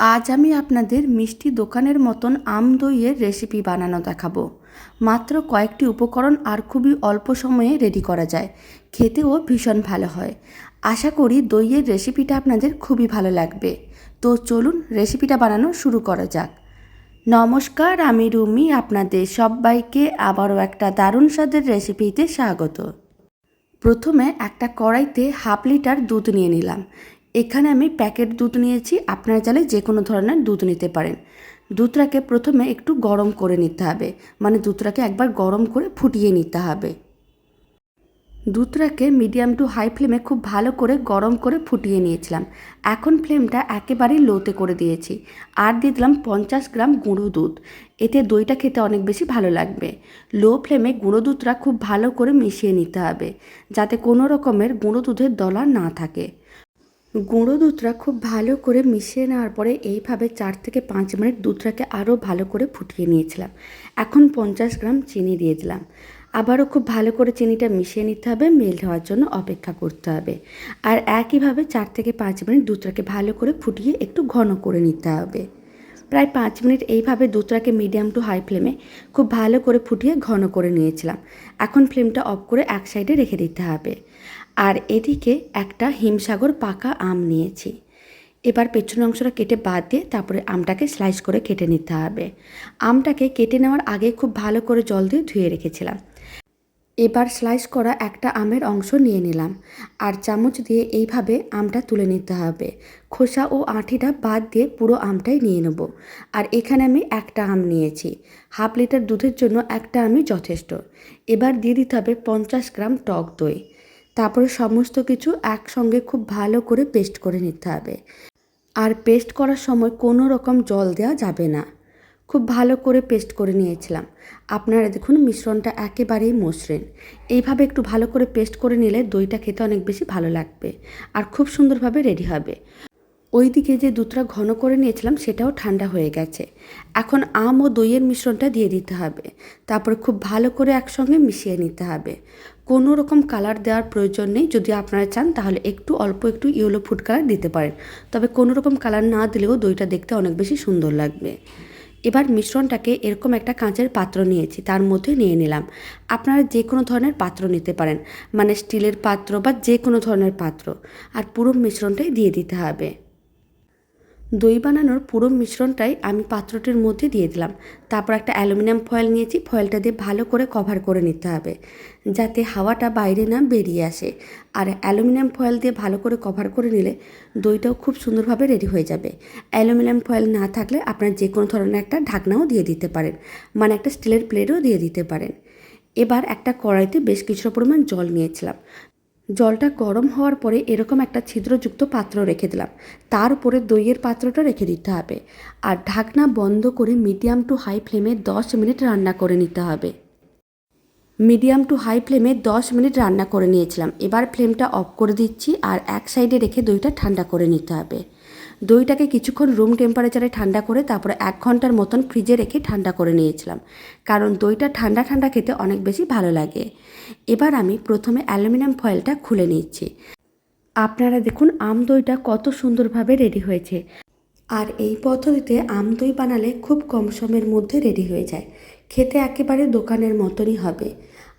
আজ আমি আপনাদের মিষ্টি দোকানের মতন আম দইয়ের রেসিপি বানানো দেখাবো। মাত্র কয়েকটি উপকরণ আর খুবই অল্প সময়ে রেডি করা যায়। খেতেও ভীষণ ভালো হয়। আশা করি দইয়ের রেসিপিটা আপনাদের খুবই ভালো লাগবে। তো চলুন রেসিপিটা বানানো শুরু করা যাক। নমস্কার, আমি রুমি, আপনাদের সবাইকে আবারও একটা দারুণ স্বাদের রেসিপিতে স্বাগত। প্রথমে একটা কড়াইতে হাফ লিটার দুধ নিয়ে নিলাম। এখানে আমি প্যাকেট দুধ নিয়েছি। আপনারা চাইলে যে কোনো ধরনের দুধ নিতে পারেন। দুধটাকে প্রথমে একটু গরম করে নিতে হবে। মানে দুধটাকে একবার গরম করে ফুটিয়ে নিতে হবে। দুধটাকে মিডিয়াম টু হাই ফ্লেমে খুব ভালো করে গরম করে ফুটিয়ে নিয়েছিলাম। এখন ফ্লেমটা একেবারেই লোতে করে দিয়েছি। আর দিয়ে দিলাম পঞ্চাশ গ্রাম গুঁড়ো দুধ। এতে দইটা খেতে অনেক বেশি ভালো লাগবে। লো ফ্লেমে গুঁড়ো দুধটা খুব ভালো করে মিশিয়ে নিতে হবে। যাতে কোনো রকমের গুঁড়ো দুধের দলা না থাকে। গুঁড়ো দুধটা খুব ভালো করে মিশিয়ে নেওয়ার পরে এইভাবে চার থেকে পাঁচ মিনিট দুধটাকে আরও ভালো করে ফুটিয়ে নিয়েছিলাম। এখন পঞ্চাশ গ্রাম চিনি দিয়ে দিলাম। আবারও খুব ভালো করে চিনিটা মিশিয়ে নিতে হবে মেল্ট হওয়ার জন্য অপেক্ষা করতে হবে। আর একইভাবে চার থেকে পাঁচ মিনিট দুধটাকে ভালো করে ফুটিয়ে একটু ঘন করে নিতে হবে। প্রায় পাঁচ মিনিট এইভাবে দুধটাকে মিডিয়াম টু হাই ফ্লেমে খুব ভালো করে ফুটিয়ে ঘন করে নিয়েছিলাম। এখন ফ্লেমটা অফ করে এক সাইডে রেখে দিতে হবে। আর এদিকে একটা হিমসাগর পাকা আম নিয়েছি। এবার পেছনের অংশটা কেটে বাদ দিয়ে তারপরে আমটাকে স্লাইস করে কেটে নিতে হবে। আমটাকে কেটে নেওয়ার আগে খুব ভালো করে জল দিয়ে ধুয়ে রেখেছিলাম। এবার স্লাইস করা একটা আমের অংশ নিয়ে নিলাম। আর চামচ দিয়ে এইভাবে আমটা তুলে নিতে হবে। খোসা ও আঁঠিটা বাদ দিয়ে পুরো আমটাই নিয়ে নেব। আর এখানে আমি একটা আম নিয়েছি। হাফ লিটার দুধের জন্য একটা আমি যথেষ্ট। এবার দিয়ে দিতে হবে পঞ্চাশ গ্রাম টক দই। তারপরে সমস্ত কিছু একসঙ্গে খুব ভালো করে পেস্ট করে নিতে হবে। আর পেস্ট করার সময় কোনো রকম জল দেওয়া যাবে না। খুব ভালো করে পেস্ট করে নিয়েছিলাম। আপনারা দেখুন মিশ্রণটা একেবারেই মসৃণ। এইভাবে একটু ভালো করে পেস্ট করে নিলে দইটা খেতে অনেক বেশি ভালো লাগবে আর খুব সুন্দরভাবে রেডি হবে। ওইদিকে যে দুধটা ঘন করে নিয়েছিলাম সেটাও ঠান্ডা হয়ে গেছে। এখন আম ও দইয়ের মিশ্রণটা দিয়ে দিতে হবে। তারপরে খুব ভালো করে একসঙ্গে মিশিয়ে নিতে হবে। কোনো রকম কালার দেওয়ার প্রয়োজন নেই। যদি আপনারা চান, তাহলে একটু অল্প একটু ইয়েলো ফুড কালার দিতে পারেন। তবে কোনো রকম কালার না দিলেও দইটা দেখতে অনেক বেশি সুন্দর লাগবে। এবার মিশ্রণটাকে এরকম একটা কাঁচের পাত্র নিয়েছি, তার মধ্যে নিয়ে নিলাম। আপনারা যে কোনো ধরনের পাত্র নিতে পারেন মানে স্টিলের পাত্র বা যে কোনো ধরনের পাত্র। আর পুরো মিশ্রণটাই দিয়ে দিতে হবে। দই বানানোর পুরো মিশ্রণটাই আমি পাত্রটির মধ্যে দিয়ে দিলাম। তারপর একটা অ্যালুমিনিয়াম ফয়েল নিয়েছি। ফয়েলটা দিয়ে ভালো করে কভার করে নিতে হবে, যাতে হাওয়াটা বাইরে না বেরিয়ে আসে। আর অ্যালুমিনিয়াম ফয়েল দিয়ে ভালো করে কভার করে নিলে দইটাও খুব সুন্দরভাবে রেডি হয়ে যাবে। অ্যালুমিনিয়াম ফয়েল না থাকলে আপনার যে কোনো ধরনের একটা ঢাকনাও দিয়ে দিতে পারেন মানে একটা স্টিলের প্লেটও দিয়ে দিতে পারেন। এবার একটা কড়াইতে বেশ কিছুটা পরিমাণ জল নিয়েছিলাম। জলটা গরম হওয়ার পরে এরকম একটা ছিদ্রযুক্ত পাত্র রেখে দিলাম। তার উপরে দইয়ের পাত্রটা রেখে দিতে হবে। আর ঢাকনা বন্ধ করে মিডিয়াম টু হাই ফ্লেমে দশ মিনিট রান্না করে নিতে হবে। মিডিয়াম টু হাই ফ্লেমে দশ মিনিট রান্না করে নিয়েছিলাম। এবার ফ্লেমটা অফ করে দিচ্ছি আর এক সাইডে রেখে দইটা ঠান্ডা করে নিতে হবে। দইটাকে কিছুক্ষণ রুম টেম্পারেচারে ঠান্ডা করে তারপরে এক ঘণ্টার মতন ফ্রিজে রেখে ঠান্ডা করে নিয়েছিলাম। কারণ দইটা ঠান্ডা ঠান্ডা খেতে অনেক বেশি ভালো লাগে। এবার আমি প্রথমে অ্যালুমিনিয়াম ফয়েলটা খুলে নিচ্ছি। আপনারা দেখুন আম দইটা কত সুন্দরভাবে রেডি হয়েছে। আর এই পদ্ধতিতে আম দই বানালে খুব কম সময়ের মধ্যে রেডি হয়ে যায়। খেতে একেবারে দোকানের মতনই হবে।